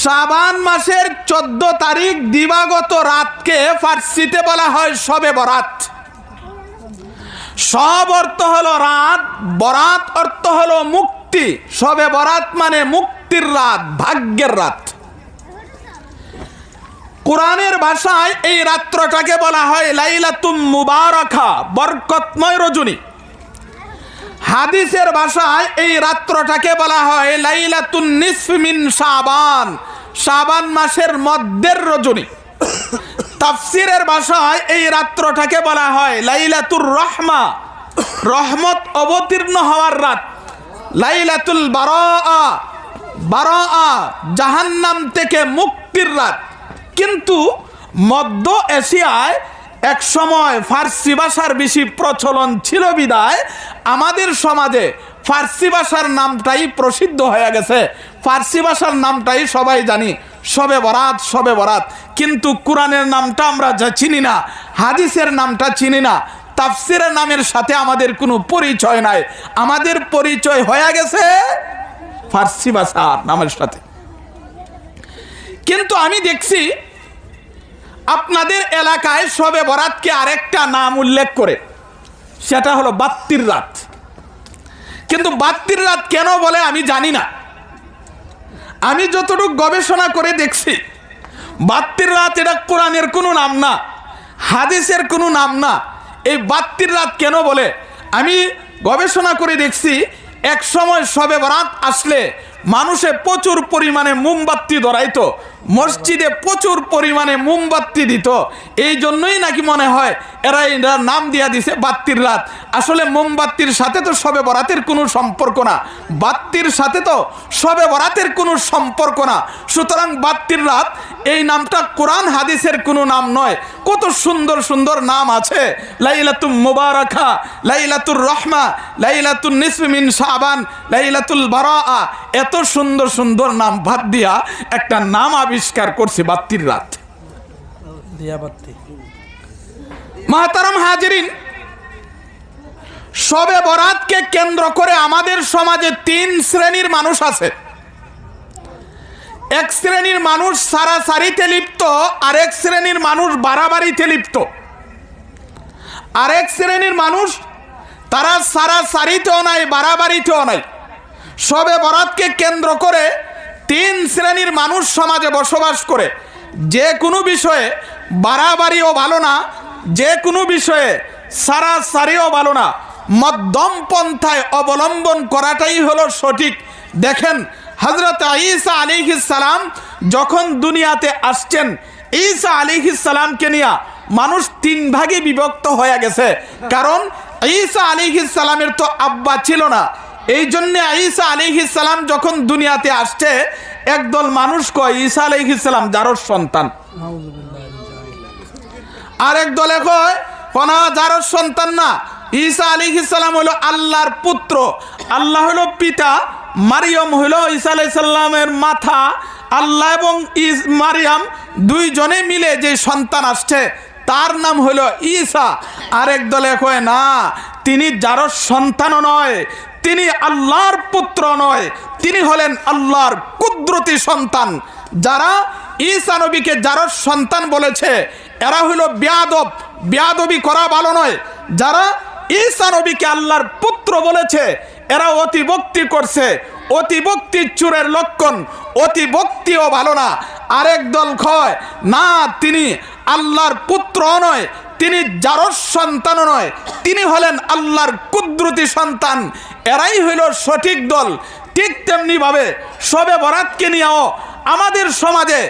শাবান মাসের চোদ্দ তারিখ দিবাগত রাতকে ফার্সিতে বলা হয় সবে বরাত। সব অর্থ হলো রাত, বরাত অর্থ হলো মুক্তি। সবে বরাত মানে মুক্তির রাত, ভাগ্যের রাত। কোরআনের ভাষায় এই রাত্রটাকে বলা হয় লাইলাতুম মুবারাকা, বরকতময় রজনী। হাদিসের ভাষায় এই রাত্রটাকে বলা হয় লাইলাতুন নিসমিন শাবান। শাবান মাসের মধ্যের রজনী। তাফসিরের ভাষায় এই রাত্রটাকে বলা হয় লাইলাতুর রহমা। রহমত অবতীর্ণ হওয়ার রাত। লাইলাতুল বারা বারা জাহান্নাম থেকে মুক্তির রাত। কিন্তু মধ্য এশিয়ায় এক সময় ফার্সি ভাষার বেশি প্রচলন ছিল বিদায়। আমাদের সমাজে ফার্সি ভাষার নামটাই প্রসিদ্ধ হয়ে গেছে। ফার্সি ভাষার নামটাই সবাই জানি, সবে বরাত সবে বরাত। কিন্তু কোরআনের নামটা আমরা যা চিনি না, হাদিসের নামটা চিনি না, তাফসিরের নামের সাথে আমাদের কোনো পরিচয় নাই। আমাদের পরিচয় হয়ে গেছে ফার্সি ভাষার নামের সাথে। কিন্তু আমি দেখছি আপনাদের এলাকায় সবে বরাতকে আরেকটা নাম উল্লেখ করে। সেটা হলো বাত্তির রাত। কিন্তু বাত্তির রাত কেন বলে আমি জানি না। আমি যতটুকু গবেষণা করে দেখছি, বাত্তির রাত এটা কোরআনের কোনো নাম না, হাদিসের কোনো নাম না। এই বাত্তির রাত কেন বলে? আমি গবেষণা করে দেখছি, এক সময় সবে বরাত আসলে মানুষে প্রচুর পরিমাণে মোমবাতি ধরাইতো মসজিদে প্রচুর পরিমাণে মোমবাতি দিত। এই জন্যই নাকি মনে হয় এরা এরা নাম দিয়া দিছে বাত্তির রাত। আসলে মোমবাতির সাথে তো সবে বরাতের কোনো সম্পর্ক না। বাত্তির সাথে তো সবে বরাতের কোনো সম্পর্ক না। সুতরাং বাত্তির রাত এই নামটা কোরআন হাদিসের কোনো নাম নয়। কত সুন্দর সুন্দর নাম আছে। লাইলাতুল মুবারাকা, লাইলাতুর রহমা লাইলাতুল নিসমিন শাবান, লাইলাতুল বারা এত সুন্দর সুন্দর নাম ভাত দিয়া একটা নাম আবিষ্কার করছে বাত্তির রাত। মাহতারাম হাজিরিন সবে বরাতকে কেন্দ্র করে আমাদের সমাজে তিন শ্রেণির মানুষ আছে। এক শ্রেণির মানুষ সারাসারিতে লিপ্ত আরেক শ্রেণির মানুষ বাড়াবাড়িতে লিপ্ত। আরেক শ্রেণির মানুষ তারা সারাসারিতেও নাই বাড়াবাড়িতেও নাই। সবে বরাতকে কেন্দ্র করে তিন শ্রেণির মানুষ সমাজে বসবাস করে। যে কোনো বিষয়ে বাড়াবাড়িও ভালো না, যে কোনো বিষয়ে সারাসারিও ভালো না। মধ্যম পন্থায় অবলম্বন করাটাই হলো সঠিক। দেখেন হজরত ঈসা সালাম যখন দুনিয়াতে আসছেন, ঈসা সালামকে নিয়ে মানুষ তিন ভাগে বিভক্ত হয়ে গেছে। কারণ, ঈসা সালামের তো আব্বা ছিল না। এই জন্য ঈসা সালাম যখন দুনিয়াতে আসছে, একদল মানুষ কয়, ঈসা সালাম যারোর সন্তান। আরেক দলে কয়, কোনা সন্তান না, ঈসা আলী ইসালাম হলো আল্লাহর পুত্র। আল্লাহ হলো পিতা, মারিয়ম হলো ঈসা আলাইসাল্লামের মাথা। আল্লাহ এবং ইস মারিয়াম দুইজনে মিলে যে সন্তান আসছে, তার নাম হলো ঈসা। আরেক দলে কয়, না, তিনি যারোর সন্তানও নয় তিনি আল্লাহর পুত্র নয়, তিনি হলেন আল্লাহর কুদরতি সন্তান। যারা ঈসা নবীকে যারোর সন্তান বলেছে, এরা হইল বেয়াদব। বেয়াদবি করা ভালো নয়। যারা ঈসা নবীকে আল্লাহর পুত্র বলেছে, এরা অতিভক্তি করছে। অতিভক্তি চুরের লক্ষণ অতিভক্তিও ভালো না। আরেক দল খয় না, তিনি আল্লাহর পুত্র নয়, তিনি যারর সন্তান নয়, তিনি হলেন আল্লাহর কুদরতি সন্তান। এরাই হইল সঠিক দল। ঠিক তেমনি ভাবে সবে বরাতকে নিয়েও আমাদের সমাজে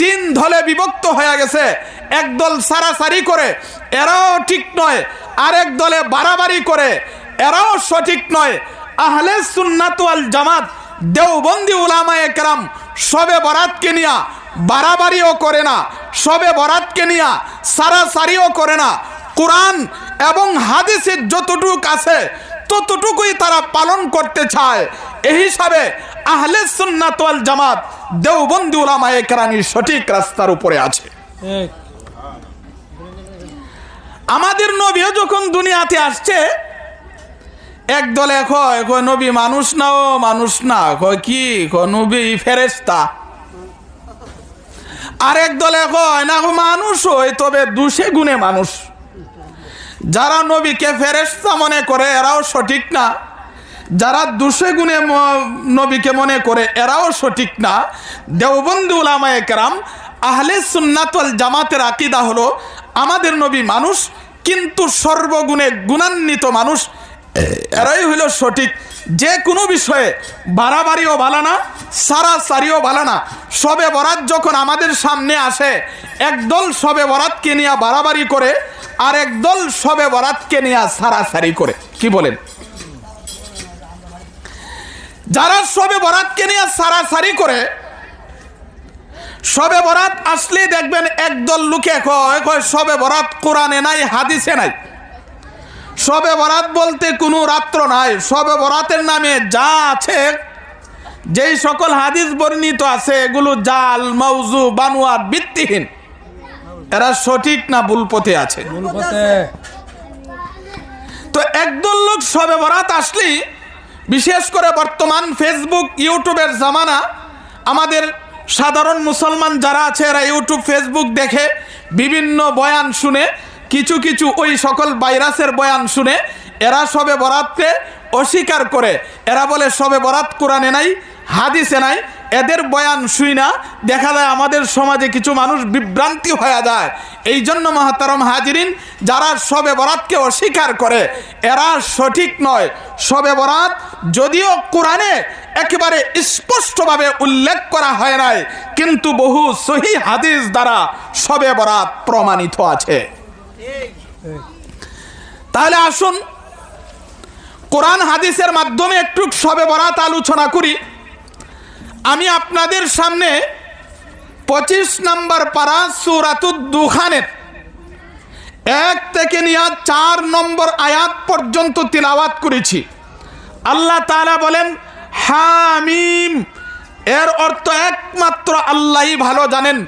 তিন দলে বিভক্ত হয়ে গেছে। একদল সারাসারি করে, এরাও ঠিক নয়। আরেক দলে বাড়াবাড়ি করে, এরাও সঠিক নয়। আহলে সুন্নাত ওয়াল জামাত, দেওবন্দি উলামা একরাম সবে বরাতকে নিয়া বাড়াবাড়িও করে না, সবে বরাতকে নিয়া সারাসারিও করে না। কোরআন এবং হাদিসের যতটুক আছে ততটুকুই তারা পালন করতে চায় এই হিসাবে আহলে সুন্নাত ওয়াল জামাত দেওবন্দি উলামা একরামি সঠিক রাস্তার উপরে আছে। আমাদের নবীও যখন দুনিয়াতে আসছে এক দলে কয় কয় নবী মানুষ না ও মানুষ না কয় কি? কয় নবী ফেরেস্তা আরেক দলে কয় না মানুষ হয় তবে দুষে গুণে মানুষ। যারা নবীকে ফেরেস্তা মনে করে, এরাও সঠিক না। যারা দুষে গুণে নবীকে মনে করে, এরাও সঠিক না। দেওবন্দি উলামা একরাম আহলে সুন্নাতল জামাতের আকিদা হলো, আমাদের নবী মানুষ, কিন্তু সর্বগুণে গুণান্বিত মানুষ। এরাই হইল সঠিক। যে কোনো বিষয়ে বাড়াবাড়িও ভালো না সারা সারিও ভালো না। সবে বরাত যখন আমাদের সামনে আসে, একদল সবে বরাতকে নিয়ে বাড়াবাড়ি করে, আর একদল সবে বরাতকে নিয়ে সারাসারি করে। কি বলেন? যারা সবে বরাতকে নিয়ে সারাসারি করে, সবে বরাত আসলেই দেখবেন একদল লোকে কয় কয়, সবে বরাত কোরআনে নাই, হাদিসে নাই। সবে বরাত বলতে কোনো রাত্র নাই। সবে বরাতের নামে যা আছে যেই সকল হাদিস বর্ণিত আছে এগুলো জাল মৌজু বানুয়াত ভিত্তিহীন। এরা সঠিক না ভুল পথে আছে? তো একদল লোক সবে বরাত আসলেই বিশেষ করে বর্তমান ফেসবুক ইউটিউবের জামানা আমাদের সাধারণ মুসলমান যারা আছে এরা ইউটিউব ফেসবুক দেখে বিভিন্ন বয়ান শুনে কিছু কিছু ওই সকল ভাইরাসের বয়ান শুনে এরা সবে বরাতকে অস্বীকার করে। এরা বলে, সবে বরাত কোরআনে নাই, হাদিসে নাই, এদের বয়ান শুই না, দেখা যায় আমাদের সমাজে কিছু মানুষ বিভ্রান্তি হয়ে যায়। এই জন্য মহাতারম হাজিরিন, যারা সবে বরাতকে অস্বীকার করে, এরা সঠিক নয়। সবে বরাত যদিও কোরআনে একেবারে স্পষ্টভাবে উল্লেখ করা হয় নাই, কিন্তু বহু সহি হাদিস দ্বারা সবে বরাত প্রমাণিত আছে। তাহলে আসুন, কোরআন হাদিসের মাধ্যমে একটু সবে বরাত আলোচনা করি। আমি আপনাদের সামনে পঁচিশ নম্বর পারা সুরাতুদ দুখানের এক থেকে নিয়ে চার নম্বর আয়াত পর্যন্ত তিলাওয়াত করেছি। আল্লাহ তালা বলেন, হামিম, এর অর্থ একমাত্র আল্লাহই ভালো জানেন।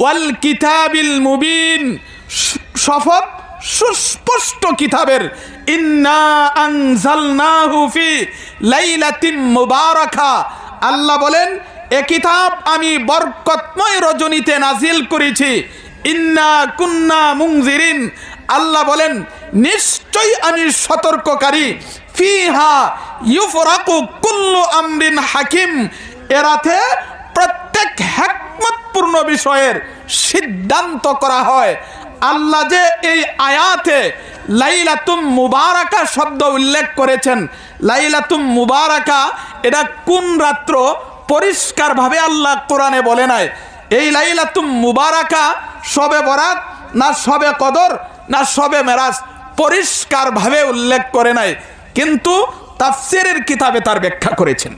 ওয়াল কিতাবিল মুবিন স- শপথ সুস্পষ্ট কিতাবের মুবারাকা। আল্লাহ বলেন, এ কিতাব আমি বরকতময় রজনীতে নাজিল করেছি। ইন্না কুন্না মুংজিরিন আল্লাহ বলেন নিশ্চয়ই আমি সতর্ককারী। ফিহা ইউফরাকু কুল্লু আমরিন হাকিম। এরাতে প্রত্যেক হ্যাকমতপূর্ণ বিষয়ের সিদ্ধান্ত করা হয়। আল্লাহ যে এই আয়াতে লাইলাতুম মুবারাকা শব্দ উল্লেখ করেছেন। লাইলাতুম মুবারাকা, এটা কোন রাত্র? পরিষ্কারভাবে আল্লাহ কোরআনে বলে নাই। এই লাইলাতুম মুবারাকা সবে বরাত না সবে কদর না সবে মেরাজ পরিষ্কারভাবে উল্লেখ করে নাই। কিন্তু তাফসিরের কিতাবে তার ব্যাখ্যা করেছেন।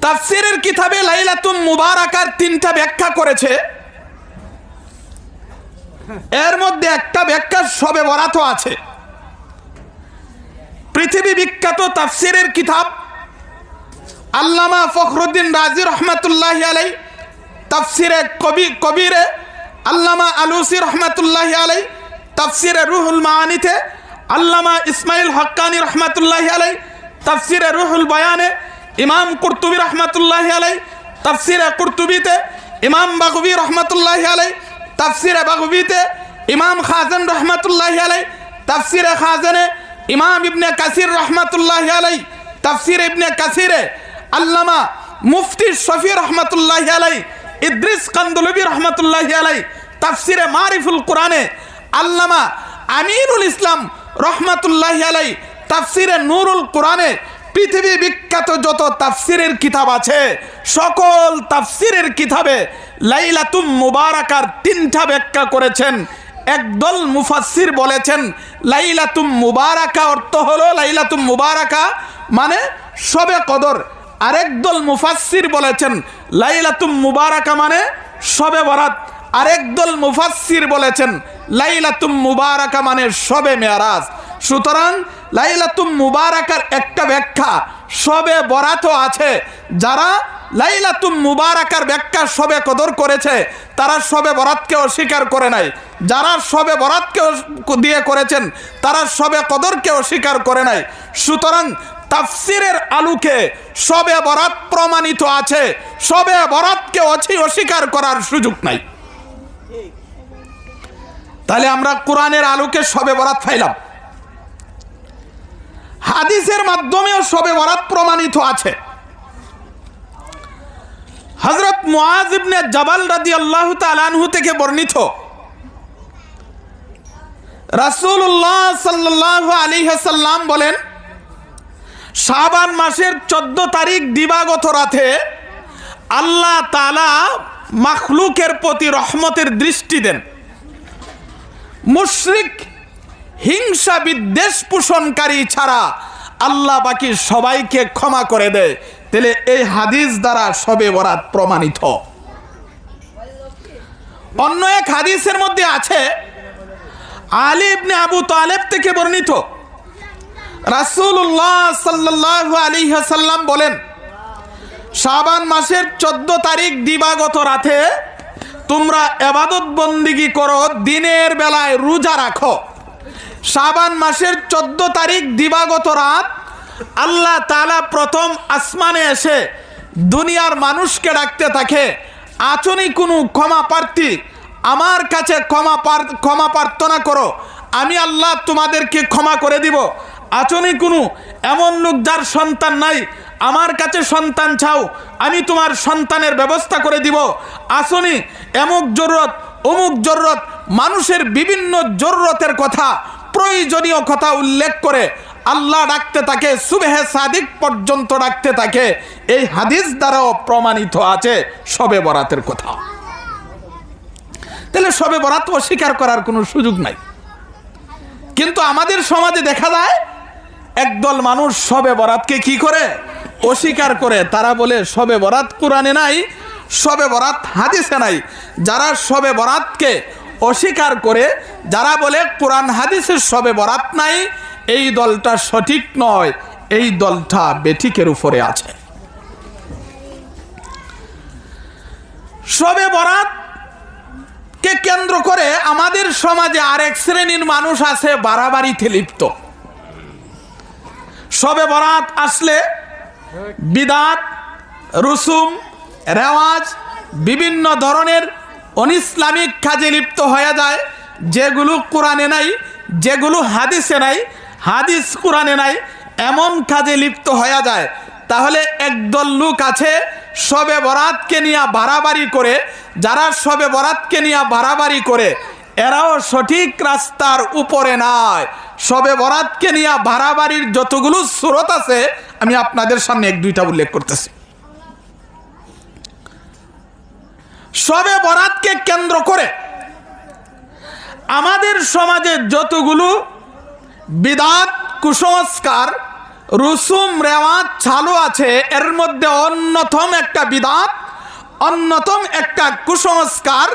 তাফসিরের কিতাবে লাইলাতুম মুবারাকার তিনটা ব্যাখ্যা করেছে। এর মধ্যে একটা ব্যাখ্যা সবে বরাতও আছে। পৃথিবী বিখ্যাত তাফসিরের কিতাব আল্লামা ফখরুদ্দিন রাজি রহমতুল্লাহ আলাই তাফসিরে কবি, কবিরে আল্লামা আলুসি রহমতুল্লাহ আলাই তাফসিরে রুহুল মানিতে আল্লামা ইসমাইল হক্কানি রহমতুল্লাহ আলাই তাফসিরে রুহুল বয়ানে ইমাম কুর্তুবি রহমতুল্লাহ আলাই তাফসিরে কুর্তুবিতে ইমাম বাগবি রহমতুল্লাহ আলাই তাফসিরে বাগবিতে ইমাম খাজেন রহমতুল্লাহ আলাই তাফসিরে খাজেনে ইমাম ইবনে কাসির রহমতুল্লাহ আলাই তাফসির ইবনে কাসিরে আল্লামা মুফতি শফি রহমতুল্লাহ আলাই ইদ্রিস কান্দুলবি রহমতুল্লাহ আলাই তাফসিরে মারিফুল কোরআনে আল্লামা আমিরুল ইসলাম রহমতুল্লাহ আলাই তাফসিরে নুরুল কোরআনে পৃথিবী বিখ্যাত যত তাফসিরের কিতাব আছে, সকল তাফসিরের কিতাবে লাইলাতুম মুবারাকার তিনটা ব্যাখ্যা করেছেন। একদল মুফাসসির বলেছেন, লাইলাতুম মুবারাকা অর্থ হলো লাইলাতুম মুবারাকা মানে সবে কদর। আরেক দল মুফাসসির বলেছেন, লাইলাতুম মুবারাকা মানে সবে বরাত। আরেক দল মুফাসসির বলেছেন, লাইলাতুম মুবারাকা মানে সবে মেয়ারাজ। সুতরাং লাইলাতুম মুবারাকার একটা ব্যাখ্যা সবে বরাতও আছে, যারা লাইলাতুম মুবারাকার ব্যাখ্যা সবে কদর করেছে, তারা সবে বরাতকে অস্বীকার করে নাই। যারা সবে বরাতকে দিয়ে করেছেন, তারা সবে কদরকে অস্বীকার করে নাই। সুতরাং তাফসিরের আলোকে সবে বরাত প্রমাণিত আছে, সবে বরাতকে অছি অস্বীকার করার সুযোগ নাই। তাহলে আমরা কোরআনের আলোকে সবে বরাত ফাইলাম হাদিসের মাধ্যমেও সবে বরাত প্রমাণিত আছে। হজরত মুআজ ইবনে জাবাল রাদি আল্লাহ তালানহু থেকে বর্ণিত। রাসূলুল্লাহ সাল্লাল্লাহু আলী হাসাল্লাম বলেন, শাবান মাসের চোদ্দ তারিখ দিবাগত রাতে আল্লাহ তালা মাখলুকের প্রতি রহমতের দৃষ্টি দেন। মুশরিক হিংসা বিদ্বেষ পোষণকারী ছাড়া আল্লাহ বাকি সবাইকে ক্ষমা করে দেয়। তাহলে এই হাদিস দ্বারা সবে বরাত প্রমাণিত। অন্য এক হাদিসের মধ্যে আছে, আলী ইবনে আবু তালেব থেকে বর্ণিত। রাসূলুল্লাহ সাল্লাল্লাহু আলাইহি সাল্লাম বলেন, শাবান মাসের চোদ্দ তারিখ দিবাগত রাতে তোমরা এবাদত বন্দিগি করো, দিনের বেলায় রোজা রাখো। শাবান মাসের চোদ্দ তারিখ দিবাগত রাত আল্লাহ তালা প্রথম আসমানে এসে দুনিয়ার মানুষকে ডাকতে থাকে আচনি কোনো ক্ষমা প্রার্থী, আমার কাছে ক্ষমা ক্ষমা প্রার্থনা করো, আমি আল্লাহ তোমাদেরকে ক্ষমা করে দিব। আচনি কোনো, এমন লোক যার সন্তান নাই, আমার কাছে সন্তান চাও, আমি তোমার সন্তানের ব্যবস্থা করে দিব। আসনি এমুক জরুরত, অমুক জরুরত, মানুষের বিভিন্ন জরুরতের কথা, প্রয়োজনীয় কথা উল্লেখ করে আল্লাহ ডাকতে থাকে, সুবেহে সাদিক পর্যন্ত ডাকতে থাকে। এই হাদিস দ্বারাও প্রমাণিত আছে সবে বরাতের কথা। তাহলে সবে বরাত অস্বীকার করার কোনো সুযোগ নাই। কিন্তু আমাদের সমাজে দেখা যায়, একদল মানুষ সবে বরাতকে কি করে? অস্বীকার করে। তারা বলে সবে বরাত কোরআনে নাই সবে বরাত হাদিসে নাই। যারা সবে বরাতকে অস্বীকার করে, যারা বলে কোরআন হাদিসের সবে বরাত নাই এই দলটা সঠিক নয়, এই দলটা বেঠিকের উপরে আছে। সবে বরাত কে কেন্দ্র করে আমাদের সমাজে আরেক শ্রেণির মানুষ আছে বাড়াবাড়িতে লিপ্ত। সবে বরাত আসলে বিদাত, রুসুম, রেওয়াজ, বিভিন্ন ধরনের অনিসলামিক কাজে লিপ্ত হয়ে যায়, যেগুলো কোরআনে নাই, যেগুলো হাদিসে নাই হাদিস কোরআনে নাই, এমন কাজে লিপ্ত হয়ে যায়। তাহলে একদল লোক আছে, সবে বরাতকে নিয়ে বাড়াবাড়ি করে, যারা সবে বরাতকে নিয়ে বাড়াবাড়ি করে, এরাও সঠিক রাস্তার উপরে নাই। সবে বরাতকে নিয়ে বাড়াবাড়ির যতগুলো স্রোত আছে, আমি আপনাদের সামনে এক দুইটা উল্লেখ করতেছি। সবে বরাতকে কেন্দ্র করে, আমাদের সমাজে যতগুলো বিদাত কুসংস্কার রুসুম রেওয়াজ চালু আছে। এর মধ্যে অন্যতম একটা বিদাত অন্যতম একটা কুসংস্কার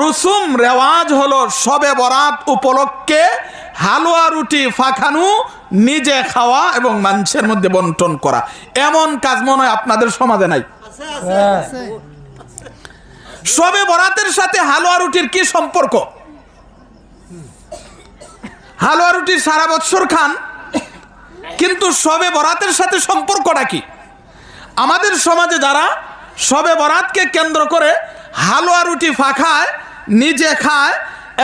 রুসুম রেওয়াজ হলো সবে বরাত উপলক্ষে হালুয়া রুটি ফাখানু নিজে খাওয়া এবং মানুষের মধ্যে বন্টন করা। এমন কাজ মনে হয় আপনাদের সমাজে নাই? সবে বরাতের সাথে হালুয়া রুটির কি সম্পর্ক? হালুয়া রুটি সারা বৎসর খান, কিন্তু সবে বরাতের সাথে সম্পর্কটা কি? আমাদের সমাজে যারা সবে বরাতকে কেন্দ্র করে হালুয়া রুটি ফাঁকায় নিজে খায়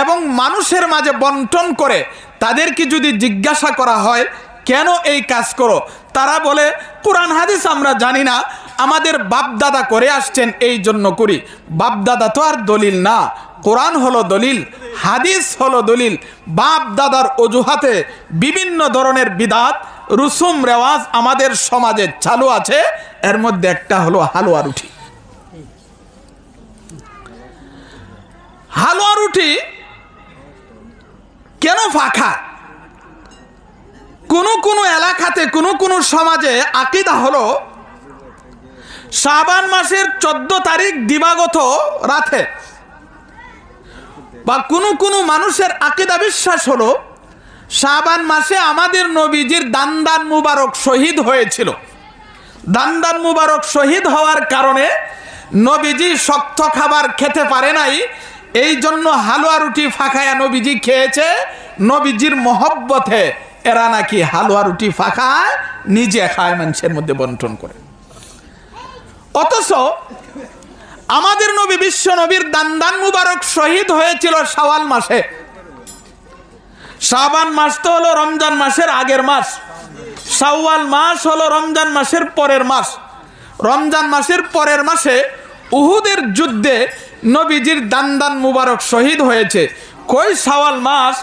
এবং মানুষের মাঝে বন্টন করে, তাদেরকে যদি জিজ্ঞাসা করা হয়, কেন এই কাজ করো? তারা বলে, কোরআন, হাদিস আমরা জানি না, আমাদের বাপদাদা করে আসছেন এই জন্য করি। বাপদাদা তো আর দলিল না, কোরআন হলো দলিল, হাদিস হলো দলিল। বাপ দাদার অজুহাতে বিভিন্ন ধরনের বিদাত, রুসুম রেওয়াজ আমাদের সমাজে চালু আছে, এর মধ্যে একটা হলো হালুয়া রুটি। হালুয়া রুটি কেন ফাঁকা? কোনো কোনো এলাকাতে, কোনো কোনো সমাজে আকিদা হলো, শাবান মাসের চোদ্দ তারিখ দিবাগত রাতে বা কোনো কোনো মানুষের আকিদা বিশ্বাস হলো, শাবান মাসে আমাদের নবীজির দান্দান মুবারক শহীদ হয়েছিল। দান্দান মুবারক শহীদ হওয়ার কারণে নবীজি শক্ত খাবার খেতে পারে নাই, এই জন্য হালুয়া রুটি ফাঁকায়া নবীজি খেয়েছে, নবীজির মহব্বতে। এরা নাকি হালুয়া রুটি ফাঁকায়, নিজে খায় মানুষের মধ্যে বন্টন করে। অথচ আমাদের নবী, বিশ্ব নবীর দান্দান মুবারক শহীদ হয়েছিল শাওয়াল মাসে। শাবান মাস তো হলো রমজান মাসের আগের মাস। শাওয়াল মাস হলো রমজান মাসের পরের মাস। রমজান মাসের পরের মাসে উহুদের যুদ্ধে নবীজির দান্দান মুবারক শহীদ হয়েছে। কই শাওয়াল মাস?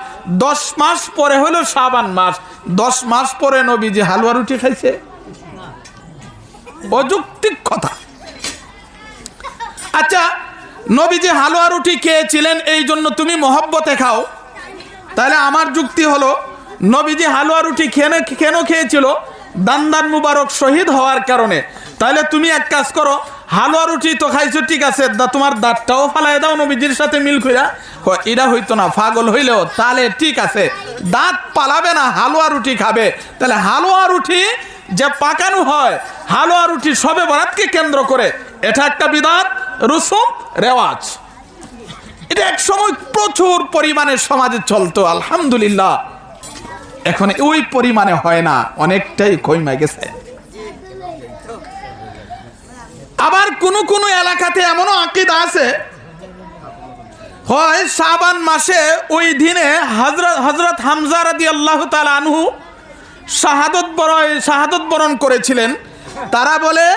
দশ মাস পরে হলো সাবান মাস। দশ মাস পরে নবীজি হালুয়া রুটি খাইছে। অযৌক্তিক কথা। আচ্ছা নবীজি হালুয়া রুটি খেয়েছিলেন, এই জন্য তুমি মহব্বতে খাও। তাহলে আমার যুক্তি হলো, নবীজি হালুয়া রুটি কেন কেন খেয়েছিল? দান্দান মুবারক শহীদ হওয়ার কারণে। তাহলে তুমি এক কাজ করো হালুয়া রুটি তো খাইছো ঠিক আছে দা তোমার দাঁতটাও ফালাই দাও নবীজির সাথে মিল ক, এটা হইতো না পাগল হইলেও তাহলে ঠিক আছে দাঁত পালাবে না হালুয়া রুটি খাবে। তাহলে হালুয়া রুটি যে পাকানো হয় হালুয়া রুটি সবে বরাতকে কেন্দ্র করে এটা একটা বিদাত রুসুম রেওয়াজ। এটা এক সময় প্রচুর পরিমাণে সমাজে চলতো আলহামদুলিল্লাহ। এখন ওই পরিমাণে হয় না অনেকটাই কমে গেছে। আবার কোন কোন এলাকাতে এমনও আকিদা আছে। হয় শাবান মাসে ওই দিনে হজরত হজরত হামজা রাদি আল্লাহ আনহু শাহাদত বরণ শাহাদত বরণ করেছিলেন। তারা বলে,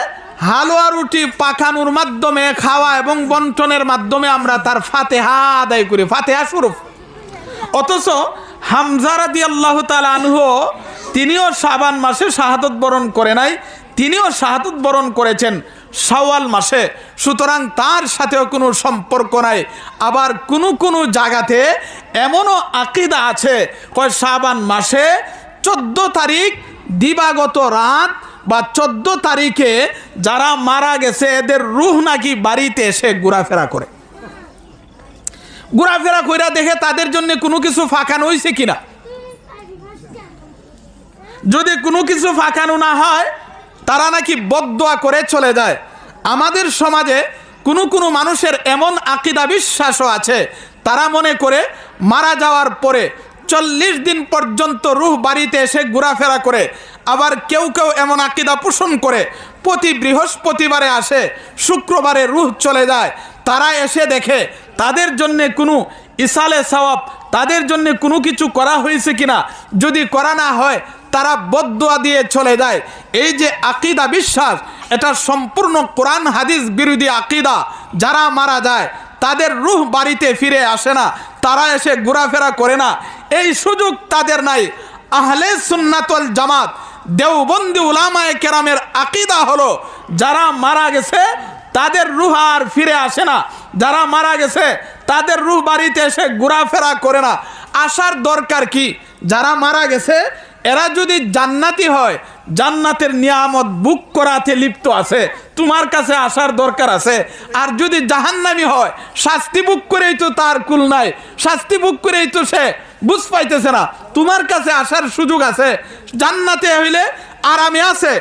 হালুয়া রুটি পাকানোর মাধ্যমে খাওয়া এবং বন্টনের মাধ্যমে আমরা তার ফাতেহা আদায় করি, ফাতেহা স্বরূপ। অথচ হামজারাদি আল্লাহ তাল আনহু তিনিও শাবান মাসে শাহাদত বরণ করে নাই, তিনিও শাহাদত বরণ করেছেন। শাওয়াল মাসে। সুতরাং তার সাথেও কোনো সম্পর্ক নাই। আবার কোনো কোনো জায়গাতে এমনও আকিদা আছে। কয় শাবান মাসে চোদ্দ তারিখ দিবাগত রাত বা চোদ্দ তারিখে যারা মারা গেছে, এদের রুহ নাকি বাড়িতে এসে ঘোরাফেরা করে। ঘোরাফেরা কইরা দেখে তাদের জন্য কোনো কিছু ফাঁকানো হয়েছে কিনা? যদি কোনো কিছু ফাঁকানো না হয় তারা নাকি বদোয়া করে চলে যায়। আমাদের সমাজে কোনো কোনো মানুষের এমন আকিদা বিশ্বাসও আছে। তারা মনে করে মারা যাওয়ার পরে চল্লিশ দিন পর্যন্ত রুহ বাড়িতে এসে ঘোরাফেরা করে, আবার কেউ কেউ এমন আকিদা পোষণ করে, প্রতি বৃহস্পতিবারে আসে, শুক্রবারে রুহ চলে যায়। তারা এসে দেখে তাদের জন্য কোনো ইসালে সওয়াব, তাদের জন্য কোনো কিছু করা হয়েছে কিনা, যদি করা না হয় তারা বদুয়া দিয়ে চলে যায়। এই যে আকিদা বিশ্বাস, এটা সম্পূর্ণ কোরআন, হাদিস বিরোধী আকিদা। যারা মারা যায়, তাদের রুহ বাড়িতে ফিরে আসে না, তারা এসে ঘোরাফেরা করে না। এই সুযোগ তাদের নাই। আহলে সুন্নাতল জামাত, দেওবন্দি উলামায় কেরামের আকিদা হলো, যারা মারা গেছে, তাদের রুহ আর ফিরে আসে না। যারা মারা গেছে, তাদের রুহ বাড়িতে এসে ঘোরাফেরা করে না। আসার দরকার কি? যারা মারা গেছে এরা যদি জান্নাতি হয়, জান্নাতের নিয়ামত বুক করাতে লিপ্ত আছে, তোমার কাছে আসার দরকার আছে। আর যদি জাহান্নামি হয়, শাস্তি বুক করেই তো তার কুল নাই, শাস্তি বুক করেই তো সে বুঝ পাইতেছে না। তোমার কাছে আসার সুযোগ আছে, জান্নাতে হইলে আরামে আছে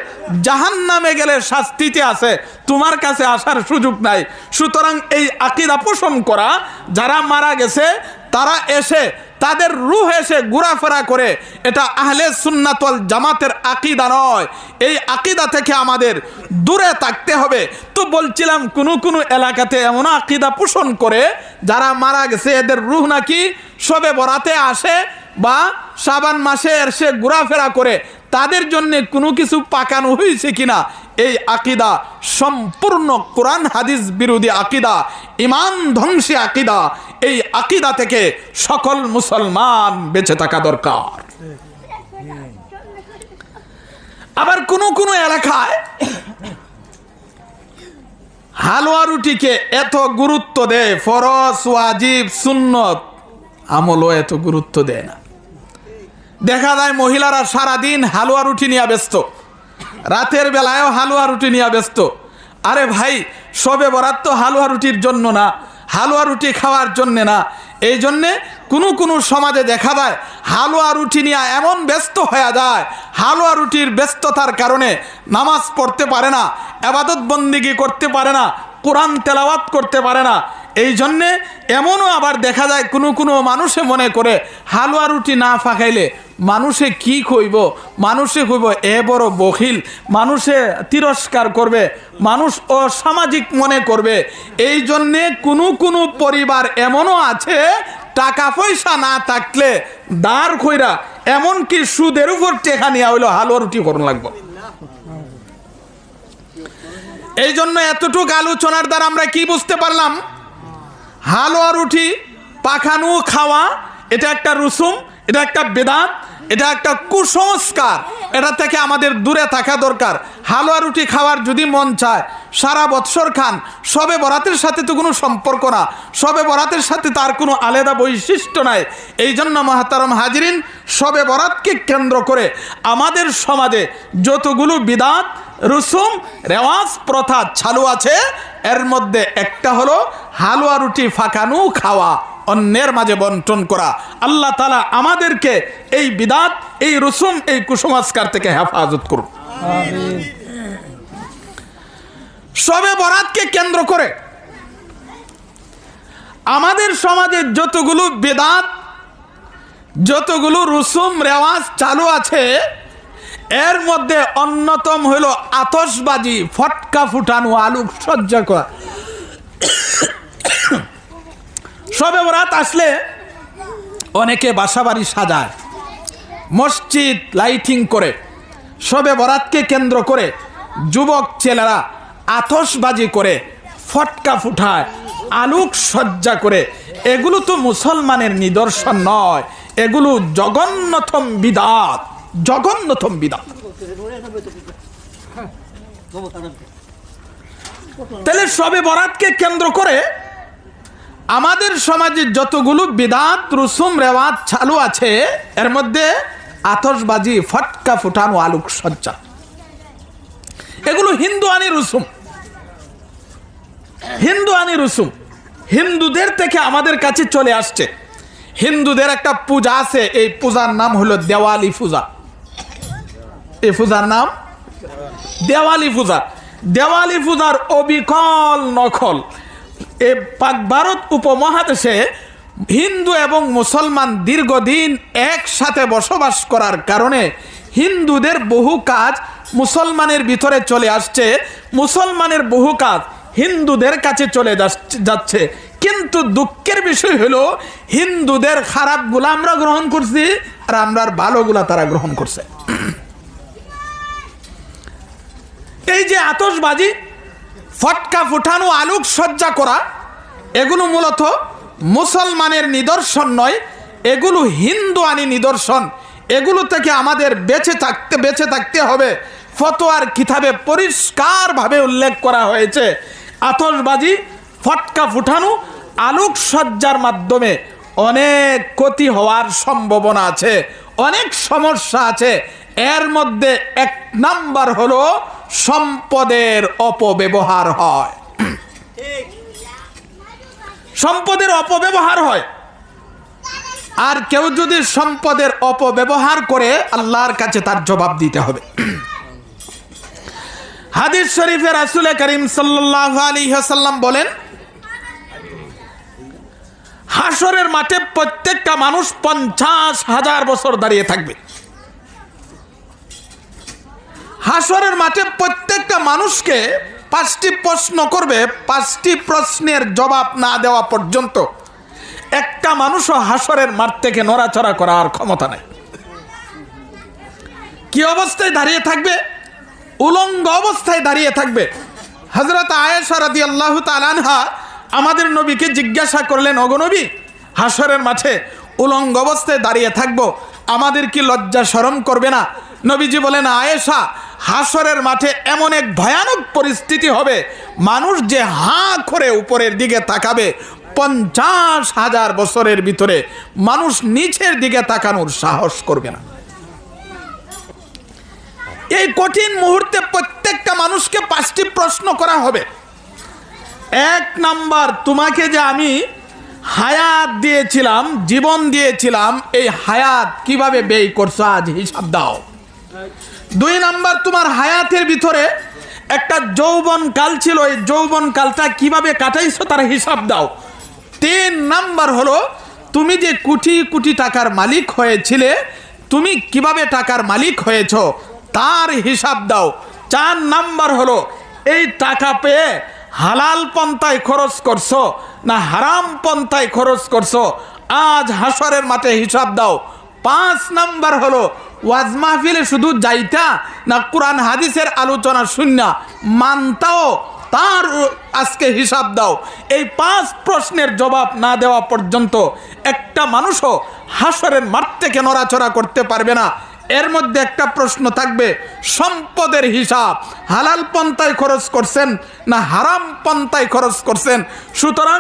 জাহান নামে গেলে শাস্তিতে আছে, তোমার কাছে আসার সুযোগ নাই। সুতরাং এই আকিদা পোষণ করা, যারা মারা গেছে তারা এসে তাদের রুহ এসে ঘোরাফেরা করে। এটা আহলে সুন্নাতল জামাতের আকিদা নয়। এই আকিদা থেকে আমাদের দূরে থাকতে হবে। তো বলছিলাম, কোনো কোনো এলাকাতে এমন আকিদা পোষণ করে, যারা মারা গেছে, এদের রুহ নাকি সবে বরাতে আসে বা সাবান মাসে এসে ঘোরাফেরা করে। তাদের জন্য কোনো কিছু পাকানো হয়েছে কিনা? এই আকিদা সম্পূর্ণ কোরআন হাদিস বিরোধী আকিদা, ইমান ধ্বংসী আকিদা, এই আকিদা থেকে সকল মুসলমান বেঁচে থাকা দরকার। আবার কোনো কোনো এলাকায় হালুয়া রুটিকে এত গুরুত্ব দেয় ফরস ওয়াজিব, সুন্নত, আমলও এত গুরুত্ব দেয় না। দেখা যায় মহিলারা সারাদিন হালুয়া রুটি নিয়ে ব্যস্ত। রাতের বেলায়ও হালুয়া রুটি নিয়ে ব্যস্ত। আরে ভাই সবে বরাত তো হালুয়া রুটির জন্য না, হালুয়া রুটি খাওয়ার জন্যে না। এই জন্যে কোনো কোনো সমাজে দেখা যায়, হালুয়া রুটি নিয়ে এমন ব্যস্ত হয়ে যায়, হালুয়া রুটির ব্যস্ততার কারণে নামাজ পড়তে পারে না আবাদত বন্দিগি করতে পারে না, কোরআন তেলাওয়াত করতে পারে না। এই জন্যে এমনও আবার দেখা যায় কোনো কোনো মানুষে মনে করে, হালুয়া রুটি না ফাঁকাইলে মানুষে কি কইব মানুষে কইব এ বড় বখিল। মানুষে তিরস্কার করবে। মানুষ অসামাজিক মনে করবে। এই জন্যে কোনো কোনো পরিবার এমনও আছে টাকা পয়সা না থাকলে দাঁড় কইরা এমনকি সুদের উপর টেকা নিয়ে হইল হালুয়া রুটি করুন লাগবো। এই জন্য এতটুকু আলোচনার দ্বারা আমরা কি বুঝতে পারলাম? হালুয়া রুটি পাখানু খাওয়া এটা একটা রুসুম এটা একটা বেদাত এটা একটা কুসংস্কার। এটা থেকে আমাদের দূরে থাকা দরকার। হালুয়া রুটি খাওয়ার যদি মন চায়, সারা বৎসর খান, সবে বরাতের সাথে তো কোনো সম্পর্ক না। সবে বরাতের সাথে তার কোনো আলাদা বৈশিষ্ট্য নাই। এই জন্য মহাতারম হাজিরিন, সবে বরাতকে কেন্দ্র করে আমাদের সমাজে যতগুলো বিদাত, রুসুম, রেওয়াজ, প্রথা চালু আছে, এর মধ্যে একটা হলো হালুয়া রুটি ফাঁকানু খাওয়া। অন্যের মাঝে বন্টন করা। আল্লাহ তালা আমাদেরকে এই বিদাত, এই রসুম, এই কুসংস্কার থেকে হেফাজত করুন। সবে বরাতকে কেন্দ্র করে আমাদের সমাজে যতগুলো বেদাত, যতগুলো রুসুম, রেওয়াজ চালু আছে, এর মধ্যে অন্যতম হইল আতসবাজি ফটকা ফুটানো আলুক সজ্জা করা। সবে বরাত আসলে অনেকে বাসাবাড়ি সাজায়, মসজিদ লাইটিং করে, সবে বরাতকে কেন্দ্র করে যুবক ছেলেরা আতসবাজি করে, ফটকা ফুটায়, আলোক সজ্জা করে। এগুলো তো মুসলমানের নিদর্শন নয়, এগুলো জগন্নথম বিদাত জগন্নথম বিদাত। তাহলে সবে বরাতকে কেন্দ্র করে আমাদের সমাজে যতগুলো বিদাত, রুসুম, রেওয়াজ চালু আছে, এর মধ্যে আতসবাজি ফটকা ফুটানো আলোক সজ্জা এগুলো হিন্দু আনি রুসুম। হিন্দু আনি রুসুম। হিন্দুদের থেকে আমাদের কাছে চলে আসছে। হিন্দুদের একটা পূজা আছে, এই পূজার নাম হলো দেওয়ালি পূজা। এই পূজার নাম? দেওয়ালি পূজা। দেওয়ালি পূজার অবিকল নকল এ পাক ভারত উপমহাদেশে হিন্দু এবং মুসলমান দীর্ঘদিন একসাথে বসবাস করার কারণে হিন্দুদের বহু কাজ মুসলমানের ভিতরে চলে আসছে, মুসলমানের বহু কাজ হিন্দুদের কাছে চলে যাচ্ছে- কিন্তু দুঃখের বিষয় হলো, হিন্দুদের খারাপগুলো আমরা গ্রহণ করছি আর আমরা ভালোগুলা তারা গ্রহণ করছে। এই যে আতসবাজি ফটকা ফুটানো আলোক সজ্জা করা, এগুলো মূলত মুসলমানের নিদর্শন নয়, এগুলো হিন্দু আনি নিদর্শন। এগুলো থেকে আমাদের বেঁচে থাকতে বেঁচে থাকতে হবে। ফতোয়ার কিতাবে পরিষ্কারভাবে উল্লেখ করা হয়েছে। আতসবাজি ফটকা ফুটানো, আলোক সজ্জার মাধ্যমে অনেক ক্ষতি হওয়ার সম্ভাবনা আছে, অনেক সমস্যা আছে। এর মধ্যে এক নাম্বার হলো সম্পদের অপব্যবহার হয়। সম্পদের অপব্যবহার হয়। আর কেউ যদি সম্পদের অপব্যবহার করে, আল্লাহর কাছে তার জবাব দিতে হবে। হাদিস শরীফে রাসুল করিম সাল্লাহ আলী হাসাল্লাম বলেন হাসরের মাঠে প্রত্যেকটা মানুষ পঞ্চাশ হাজার বছর দাঁড়িয়ে থাকবে। হাসরের মাঠে প্রত্যেকটা মানুষকে পাঁচটি প্রশ্ন করবে, পাঁচটি প্রশ্নের জবাব না দেওয়া পর্যন্ত। একটা মানুষও হাসরের মাঠ থেকে নড়াচড়া করার ক্ষমতা নেই। কি অবস্থায় দাঁড়িয়ে থাকবে? উলঙ্গ অবস্থায় দাঁড়িয়ে থাকবে। হজরত আয়েশা রাদি আল্লাহ তালানহা আমাদের নবীকে জিজ্ঞাসা করলেন অগনবী হাসরের মাঠে উলঙ্গ অবস্থায় দাঁড়িয়ে থাকব, আমাদের কি লজ্জা শরম করবে না? নবীজি বলেন, আয়েশা হাসরের মাঠে এমন এক ভয়ানক পরিস্থিতি হবে, মানুষ যে হাঁ করে উপরের দিকে তাকাবে, পঞ্চাশ হাজার বছরের ভিতরে মানুষ নিচের দিকে তাকানোর সাহস করবে না। এই কঠিন মুহূর্তে প্রত্যেকটা মানুষকে পাঁচটি প্রশ্ন করা হবে। এক নাম্বার, তোমাকে যে আমি হায়াত দিয়েছিলাম, জীবন দিয়েছিলাম, এই হায়াত কীভাবে ব্যয় করছ আজ হিসাব দাও। দুই নাম্বার, তোমার হায়াতের ভিতরে একটা যৌবন কাল ছিল, এই যৌবন কালটা কীভাবে কাটাইছো তার হিসাব দাও। তিন নাম্বার হলো, তুমি যে কোটি কোটি টাকার মালিক হয়েছিলে, তুমি কীভাবে টাকার মালিক হয়েছ তার হিসাব দাও। চার নাম্বার হলো, এই টাকা পেয়ে হালাল পন্থায় খরচ করছ না হারাম পন্থায় খরচ করছ, আজ হাসরের মাঠে হিসাব দাও। পাঁচ নাম্বার হলো, ওয়াজ মাহফিলে শুধু যাইতা না কোরআন হাদিসের আলোচনা শূন্য মানতাও, তার আজকে হিসাব দাও। এই পাঁচ প্রশ্নের জবাব না দেওয়া পর্যন্ত একটা মানুষও হাসরের মাঠ থেকে নড়াচড়া করতে পারবে না। এর মধ্যে একটা প্রশ্ন থাকবে, সম্পদের হিসাব হালাল পন্থায় খরচ করছেন না হারাম পন্থায় খরচ করছেন? সুতরাং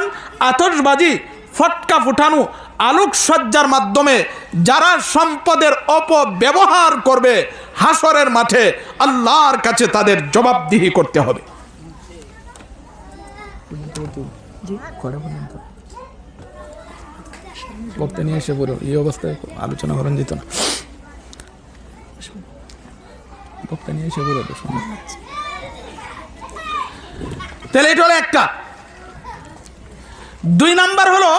আতসবাজি ফটকা ফুটানো আলোকসজ্জার মাধ্যমে যারা সম্পদের অপব্যবহার করবে হাসরের মাঠে আল্লাহর কাছে তাদের জবাবদিহি করতে হবে। বক্তা নিয়ে এসে পুরো এই অবস্থায় আলোচনা করেন যেত না। বক্তা নিয়ে এসে পুরো তাহলে এটা হলো একটা। দুই নাম্বার হলো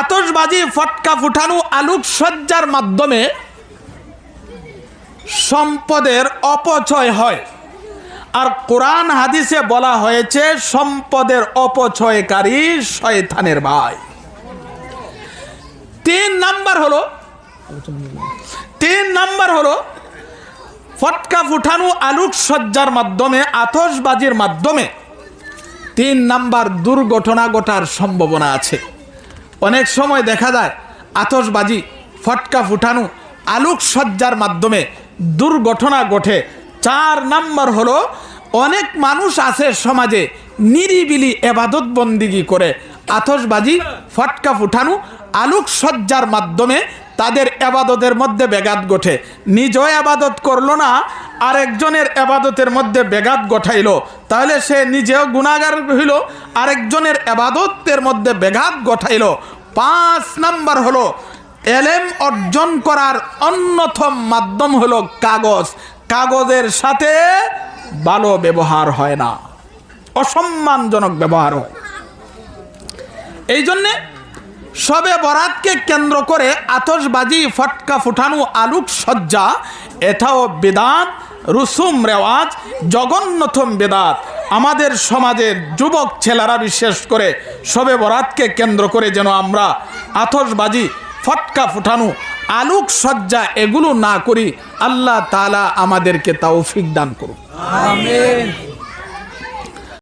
আতসবাজি ফটকা ফুটানো আলোক সজ্জার মাধ্যমে সম্পদের অপচয় হয়। আর কোরআন হাদিসে বলা হয়েছে, সম্পদের অপচয়কারী শয়তানের ভাই। তিন নাম্বার হলো, তিন নাম্বার হলো, ফটকা ফুটানো আলোক সজ্জার মাধ্যমে আতসবাজির মাধ্যমে তিন নাম্বার দুর্ঘটনা ঘটার সম্ভাবনা আছে। অনেক সময় দেখা যায় আতসবাজি ফটকা ফুটানো, আলোক সজ্জার মাধ্যমে দুর্ঘটনা ঘটে। চার নাম্বার হলো, অনেক মানুষ আছে সমাজে নিরিবিলি এবাদত বন্দিগি করে। আতসবাজি ফটকা ফুটানো, আলোক সজ্জার মাধ্যমে তাদের এবাদতের মধ্যে ব্যাঘাত ঘটে। নিজও আবাদত করল না, আরেকজনের এবাদতের মধ্যে ব্যাঘাত ঘটাইলো। তাহলে সে নিজেও গুণাগার হইল, আরেকজনের এবাদতের মধ্যে ব্যাঘাত ঘটাইলো। পাঁচ নাম্বার হলো, এলেম অর্জন করার অন্যতম মাধ্যম হলো কাগজ। কাগজের সাথে ভালো ব্যবহার হয় না, অসম্মানজনক ব্যবহার হয়। এই জন্যে সবে বরাতকে কেন্দ্র করে আতসবাজি ফটকা ফুটানো আলোক সজ্জা এটাও বেদাত রুসুম রেওয়াজ জগন্নাথম বেদাত আমাদের সমাজের যুবক ছেলেরা বিশেষ করে সবে বরাতকে কেন্দ্র করে যেন আমরা আতসবাজি ফটকা ফুটানো, আলোক সজ্জা এগুলো না করি, আল্লাহ তালা আমাদেরকে তৌফিক দান করুন